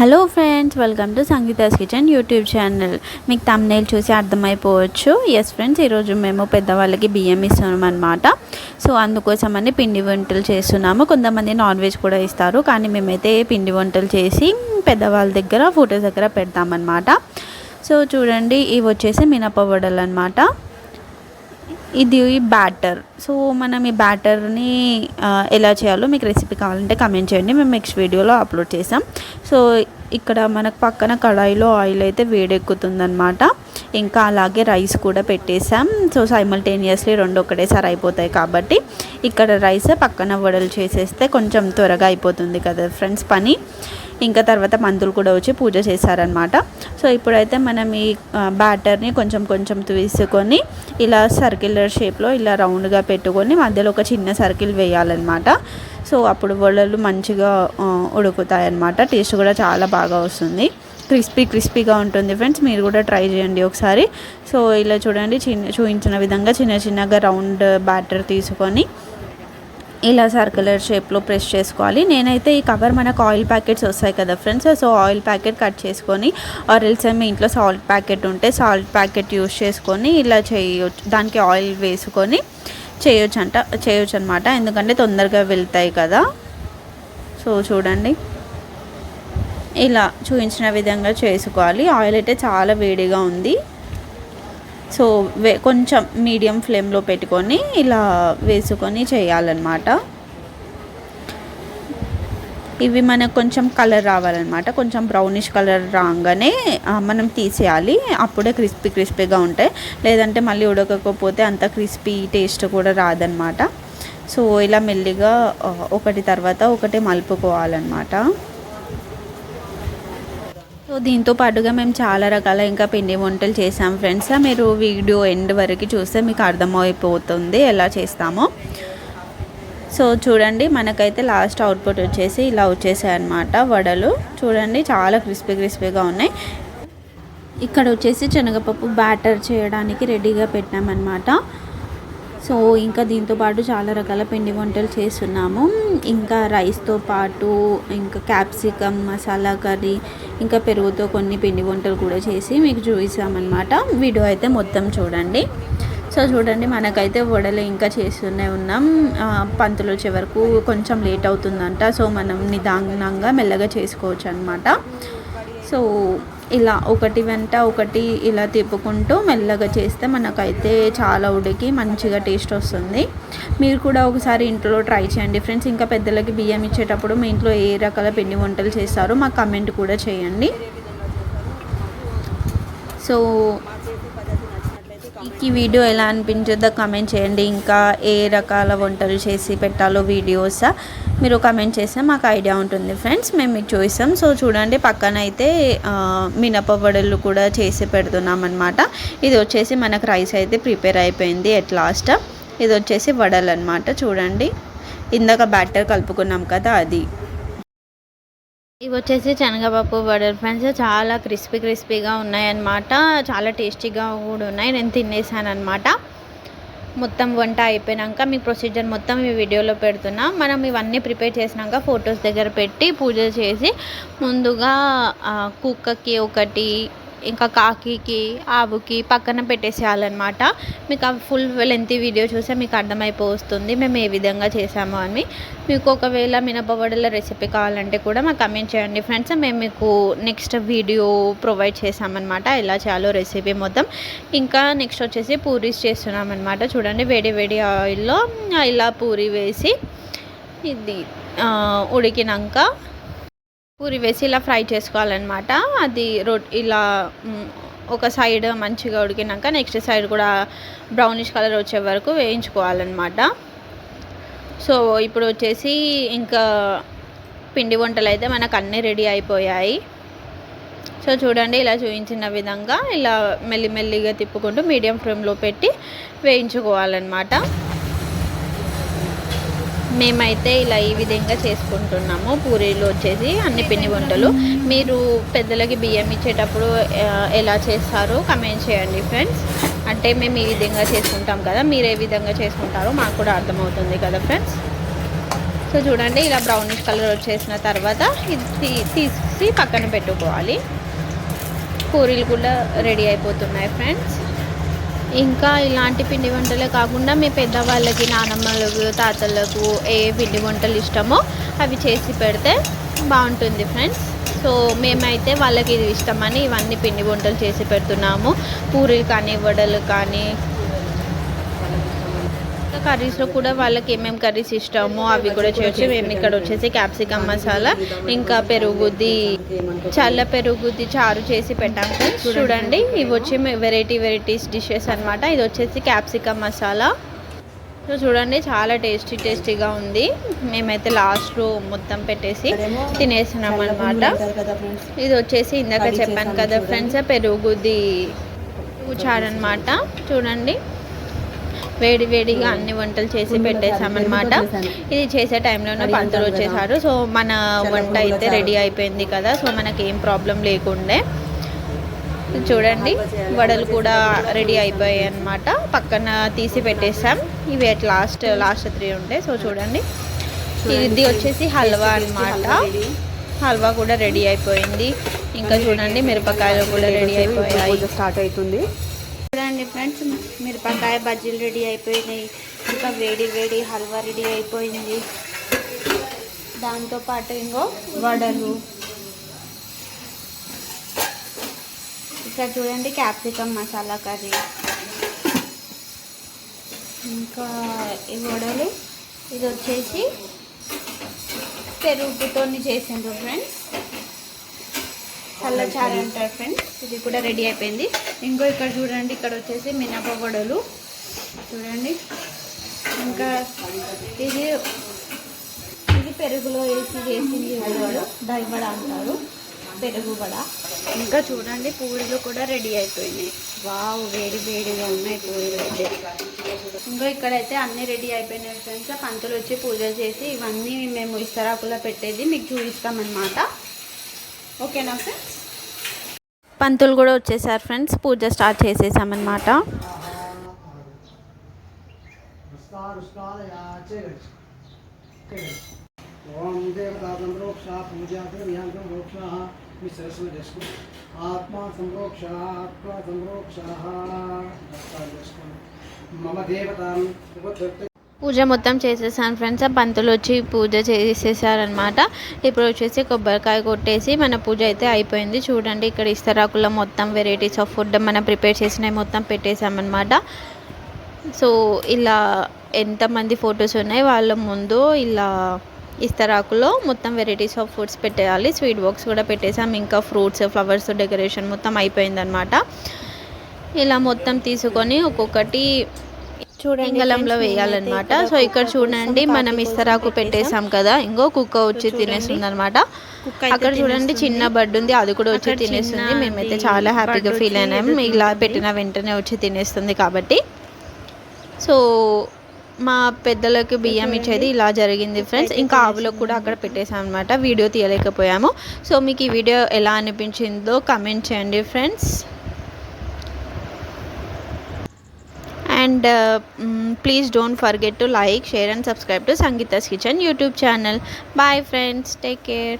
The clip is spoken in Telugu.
Hello friends welcome to Sangeetha's kitchen YouTube channel మీకు తమ్నేల్ చూసి అర్థమైపోవచ్చు ఎస్ ఫ్రెండ్స్ ఈరోజు మేము పెద్దవాళ్ళకి బియ్యం ఇస్తున్నాం అనమాట సో అందుకోసమని పిండి వంటలు చేస్తున్నాము కొంతమంది నాన్ వెజ్ కూడా ఇస్తారు కానీ మేమైతే పిండి వంటలు చేసి పెద్దవాళ్ళ దగ్గర ఫొటోస్ దగ్గర పెడతామన్నమాట సో చూడండి ఇవి వచ్చేసి మినప వడలు అనమాట ఇది బ్యాటర్ సో మనం ఈ బ్యాటర్ని ఎలా చేయాలో మీకు రెసిపీ కావాలంటే కమెంట్ చేయండి మేము నెక్స్ట్ వీడియోలో అప్లోడ్ చేసాం సో ఇక్కడ మనకు పక్కన కడాయిలో ఆయిల్ అయితే వేడెక్కుతుందనమాట ఇంకా అలాగే రైస్ కూడా పెట్టేసాం సో సైమల్టేనియస్లీ రెండు ఒకటేసారి అయిపోతాయి కాబట్టి ఇక్కడ రైస్ పక్కన వడలు చేసేస్తే కొంచెం త్వరగా అయిపోతుంది కదా ఫ్రెండ్స్ పని ఇంకా తర్వాత మందులు కూడా వచ్చి పూజ చేశారనమాట సో ఇప్పుడైతే మనం ఈ బ్యాటర్ని కొంచెం కొంచెం తీసుకొని ఇలా సర్కిలర్ షేప్లో ఇలా రౌండ్గా పెట్టుకొని మధ్యలో ఒక చిన్న సర్కిల్ వేయాలన్నమాట సో అప్పుడు వడలు మంచిగా ఉడుకుతాయి అన్నమాట టేస్ట్ కూడా చాలా బాగా వస్తుంది క్రిస్పీ క్రిస్పీగా ఉంటుంది ఫ్రెండ్స్ మీరు కూడా ట్రై చేయండి ఒకసారి సో ఇలా చూడండి చిన్న చూపించిన విధంగా చిన్న చిన్నగా రౌండ్ బ్యాటర్ తీసుకొని ఇలా సర్కులర్ షేప్లో ప్రెస్ చేసుకోవాలి నేనైతే ఈ కవర్ మనకు ఆయిల్ ప్యాకెట్స్ వస్తాయి కదా friends so oil packet cut చేసుకొని ఆరిల్స్ మీ ఇంట్లో సాల్ట్ ప్యాకెట్ ఉంటే సాల్ట్ ప్యాకెట్ యూస్ చేసుకొని ఇలా చేయొచ్చు దానికి ఆయిల్ వేసుకొని చేయొచ్చు అంట చేయొచ్చు అనమాట ఎందుకంటే తొందరగా వెళ్తాయి కదా సో చూడండి ఇలా చూపించిన విధంగా చేసుకోవాలి ఆయిల్ అయితే చాలా వేడిగా ఉంది సో వే కొంచెం మీడియం ఫ్లేమ్లో పెట్టుకొని ఇలా వేసుకొని చేయాలన్నమాట ఇవి మనకు కొంచెం కలర్ రావాలన్నమాట కొంచెం బ్రౌనిష్ కలర్ రాగానే మనం తీసేయాలి అప్పుడే క్రిస్పీ క్రిస్పీగా ఉంటాయి లేదంటే మళ్ళీ ఉడకకపోతే అంత క్రిస్పీ టేస్ట్ కూడా రాదనమాట సో ఇలా మెల్లిగా ఒకటి తర్వాత ఒకటి మలుపుకోవాలన్నమాట సో దీంతో పాటుగా మేము చాలా రకాల ఇంకా పిండి వంటలు చేసాం ఫ్రెండ్స్ మీరు వీడియో ఎండ్ వరకు చూస్తే మీకు అర్థమైపోతుంది ఎలా చేస్తామో సో చూడండి మనకైతే లాస్ట్ అవుట్పుట్ వచ్చేసి ఇలా వచ్చేసాయి అనమాట వడలు చూడండి చాలా క్రిస్పీ క్రిస్పీగా ఉన్నాయి ఇక్కడ వచ్చేసి శనగపప్పు బ్యాటర్ చేయడానికి రెడీగా పెట్టామన్నమాట సో ఇంకా దీంతోపాటు చాలా రకాల పిండి వంటలు చేస్తున్నాము ఇంకా రైస్తో పాటు ఇంకా క్యాప్సికమ్ మసాలా కర్రీ ఇంకా పెరుగుతో కొన్ని పిండి వంటలు కూడా చేసి మీకు చూపిస్తామన్నమాట వీడియో అయితే మొత్తం చూడండి సో చూడండి మనకైతే వడలు ఇంకా చేస్తూనే ఉన్నాం పంతులు వచ్చే వరకు కొంచెం లేట్ అవుతుందంట సో మనం నిదానంగా మెల్లగా చేసుకోవచ్చు అనమాట సో ఇలా ఒకటి వెంట ఒకటి ఇలా తిప్పుకుంటూ మెల్లగా చేస్తే మనకైతే చాలా ఉడికి మంచిగా టేస్ట్ వస్తుంది మీరు కూడా ఒకసారి ఇంట్లో ట్రై చేయండి ఫ్రెండ్స్ ఇంకా పెద్దలకి బియ్యం ఇచ్చేటప్పుడు మీ ఇంట్లో ఏ రకాల పిండి వంటలు చేస్తారో మాకు కమెంట్ కూడా చేయండి సో ఈ వీడియో ఎలా అనిపించిందో కమెంట్ చేయండి ఇంకా ఏ రకాల వంటలు చేసి పెట్టాలో వీడియోస్ మీరు కమెంట్ చేస్తే మాకు ఐడియా ఉంటుంది ఫ్రెండ్స్ మేము మీకు చూసాం సో చూడండి పక్కన అయితే మినపవడలు వడలు కూడా చేసి పెడుతున్నాం అనమాట ఇది వచ్చేసి మనకు రైస్ అయితే ప్రిపేర్ అయిపోయింది ఎట్ లాస్ట్ ఇది వచ్చేసి వడలు అనమాట చూడండి ఇందాక బ్యాటర్ కలుపుకున్నాం కదా అది ఇవి వచ్చేసి శనగపప్పు బటర్ ఫ్రెండ్స్ చాలా క్రిస్పీ క్రిస్పీగా ఉన్నాయన్నమాట చాలా టేస్టీగా కూడా ఉన్నాయి నేను తినేసాను అనమాట మొత్తం వంట అయిపోయాక మీ ప్రొసీజర్ మొత్తం ఈ వీడియోలో పెడుతున్నా మనం ఇవన్నీ ప్రిపేర్ చేసినాక ఫొటోస్ దగ్గర పెట్టి పూజ చేసి ముందుగా కుక్కకి ఒకటి ఇంకా కాకికి ఆవుకి పక్కన పెట్టేసేయాలన్నమాట మీకు ఆ ఫుల్ లెంత్ వీడియో చూస్తే మీకు అర్థమైపోతుంది మేము ఏ విధంగా చేసాము అని మీకు ఒకవేళ మినపవడల రెసిపీ కావాలంటే కూడా మాకు కమెంట్ చేయండి ఫ్రెండ్స్ మేము మీకు నెక్స్ట్ వీడియో ప్రొవైడ్ చేసామన్నమాట ఎలా చేయాలో రెసిపీ మొత్తం ఇంకా నెక్స్ట్ వచ్చేసి పూరీస్ చేస్తున్నామన్నమాట చూడండి వేడి వేడి ఆయిల్లో ఇలా పూరి వేసి ఇది ఉడికినాక పూరి వేసి ఇలా ఫ్రై చేసుకోవాలన్నమాట అది రో ఇలా ఒక సైడ్ మంచిగా ఉడికినాక నెక్స్ట్ సైడ్ కూడా బ్రౌనిష్ కలర్ వచ్చే వరకు వేయించుకోవాలన్నమాట సో ఇప్పుడు వచ్చేసి ఇంకా పిండి వంటలు అయితే మనకు అన్నీ రెడీ అయిపోయాయి సో చూడండి ఇలా చూపించిన విధంగా ఇలా మెల్లిమెల్లిగా తిప్పుకుంటూ మీడియం ఫ్లేమ్లో పెట్టి వేయించుకోవాలన్నమాట మేమైతే ఇలా ఈ విధంగా చేసుకుంటున్నాము పూరీలు వచ్చేసి అన్ని పిండి వంటలు మీరు పెద్దలకి బియ్యం ఇచ్చేటప్పుడు ఎలా చేస్తారో కమెంట్ చేయండి ఫ్రెండ్స్ అంటే మేము ఈ విధంగా చేసుకుంటాం కదా మీరు ఏ విధంగా చేసుకుంటారో మాకు కూడా అర్థమవుతుంది కదా ఫ్రెండ్స్ సో చూడండి ఇలా బ్రౌనిష్ కలర్ వచ్చేసిన తర్వాత ఇది తీసి పక్కన పెట్టుకోవాలి పూరీలు కూడా రెడీ అయిపోతున్నాయి ఫ్రెండ్స్ ఇంకా ఇలాంటి పిండి వంటలే కాకుండా మీ పెద్దవాళ్ళకి నానమ్మలకు తాతలకు ఏ పిండి వంటలు ఇష్టమో అవి చేసి పెడితే బాగుంటుంది ఫ్రెండ్స్ సో మేమైతే వాళ్ళకి ఇది ఇష్టమని ఇవన్నీ పిండి వంటలు చేసి పెడుతున్నాము పూరీలు కానీ వడలు కానీ కర్రీస్లో కూడా వాళ్ళకి ఏమేమి కర్రీస్ ఇష్టమో అవి కూడా చేయొచ్చు మేము ఇక్కడ వచ్చేసి క్యాప్సికమ్ మసాలా ఇంకా పెరుగుద్ది చల్ల పెరుగుద్ది చారు చేసి పెట్టాం చూడండి ఇవి వచ్చి వెరైటీ వెరైటీస్ డిషెస్ అనమాట ఇది వచ్చేసి క్యాప్సికమ్ మసాలా సో చూడండి చాలా టేస్టీ టేస్టీగా ఉంది మేమైతే లాస్ట్లో మొత్తం పెట్టేసి తినేసినాం అనమాట ఇది వచ్చేసి ఇందాక చెప్పాను కదా ఫ్రెండ్స్ పెరుగుది చారు అనమాట చూడండి వేడి వేడిగా అన్ని వంటలు చేసి పెట్టేశామన్నమాట ఇది చేసే టైంలోనే పంతులు వచ్చేసారు సో మన వంట అయితే రెడీ అయిపోయింది కదా సో మనకి ఏం ప్రాబ్లం లేకుండే చూడండి వడలు కూడా రెడీ అయిపోయాయి అనమాట పక్కన తీసి పెట్టేసాం ఇవి అట్ లాస్ట్ లాస్ట్ త్రీ ఉండే సో చూడండి ఇది వచ్చేసి హల్వా అనమాట హల్వా కూడా రెడీ అయిపోయింది ఇంకా చూడండి మిరపకాయలు కూడా రెడీ అయిపోయాయి స్టార్ట్ అవుతుంది అండి ఫ్రెండ్స్ మిరపకాయ బజ్జీలు రెడీ అయిపోయినాయి ఇంకా వేడి వేడి హల్వా రెడీ అయిపోయింది దాంతోపాటు ఇంకో వడలు ఇక్కడ చూడండి క్యాప్సికమ్ మసాలా కర్రీ ఇంకా ఈ వడలు ఇది వచ్చేసి పెరుగుతో చేసిండ్రు ఫ్రెండ్స్ చల్లచారు అంటారు ఫ్రెండ్స్ ఇది కూడా రెడీ అయిపోయింది ఇంకో ఇక్కడ చూడండి ఇక్కడ వచ్చేసి మినపగొడలు చూడండి ఇంకా ఇది ఇది పెరుగులో వేసి వేసి వడలు దైవడ అంటారు పెరుగు వడ ఇంకా చూడండి పూరీలు కూడా రెడీ అయిపోయినాయి వావ్ వేడి వేడిగా ఉన్నాయి పూరీలు అయితే ఇంకా ఇక్కడైతే అన్నీ రెడీ అయిపోయినాయి ఫ్రెండ్స్ పంతులు వచ్చి పూజ చేసి ఇవన్నీ మేము ఇస్తరాకులో పెట్టేది మీకు చూపిస్తామన్నమాట ఓకేనా సార్ పంతులు కూడా వచ్చేసారు ఫ్రెండ్స్ పూజ స్టార్ట్ చేసేసామన్నమాట ఓం మమ దేవతాం పూజ మొత్తం చేసేసాను ఫ్రెండ్స్ ఆ పంతులు వచ్చి పూజ చేసేసారనమాట ఇప్పుడు వచ్చేసి కొబ్బరికాయ కొట్టేసి మన పూజ అయితే అయిపోయింది చూడండి ఇక్కడ ఇస్తరాకుల్లో మొత్తం వెరైటీస్ ఆఫ్ ఫుడ్ మనం ప్రిపేర్ చేసినవి మొత్తం పెట్టేసామన్నమాట సో ఇలా ఎంతమంది ఫొటోస్ ఉన్నాయి వాళ్ళ ముందు ఇలా ఇస్తరాకులో మొత్తం వెరైటీస్ ఆఫ్ ఫుడ్స్ పెట్టేయాలి స్వీట్ బాక్స్ కూడా పెట్టేసాం ఇంకా ఫ్రూట్స్ ఫ్లవర్స్ డెకరేషన్ మొత్తం అయిపోయిందనమాట ఇలా మొత్తం తీసుకొని ఒక్కొక్కటి ఇంగళంలో వేయాలన్నమాట సో ఇక్కడ చూడండి మనం ఇస్తరాకు పెట్టేసాం కదా ఇంకో కుక్క వచ్చి తినేస్తుంది అనమాట అక్కడ చూడండి చిన్న బడ్డు ఉంది అది కూడా వచ్చి తినేస్తుంది మేమైతే చాలా హ్యాపీగా ఫీల్ అయినాము ఇలా పెట్టిన వెంటనే వచ్చి తినేస్తుంది కాబట్టి సో మా పెద్దలకు బియ్యం ఇచ్చేది ఇలా జరిగింది ఫ్రెండ్స్ ఇంకా ఆవులకు కూడా అక్కడ పెట్టేసాం అనమాట వీడియో తీయలేకపోయాము సో మీకు ఈ వీడియో ఎలా అనిపించిందో కమెంట్ చేయండి friends And please don't forget to like, share and subscribe to Sangeeta's Kitchen YouTube channel. Bye friends, take care.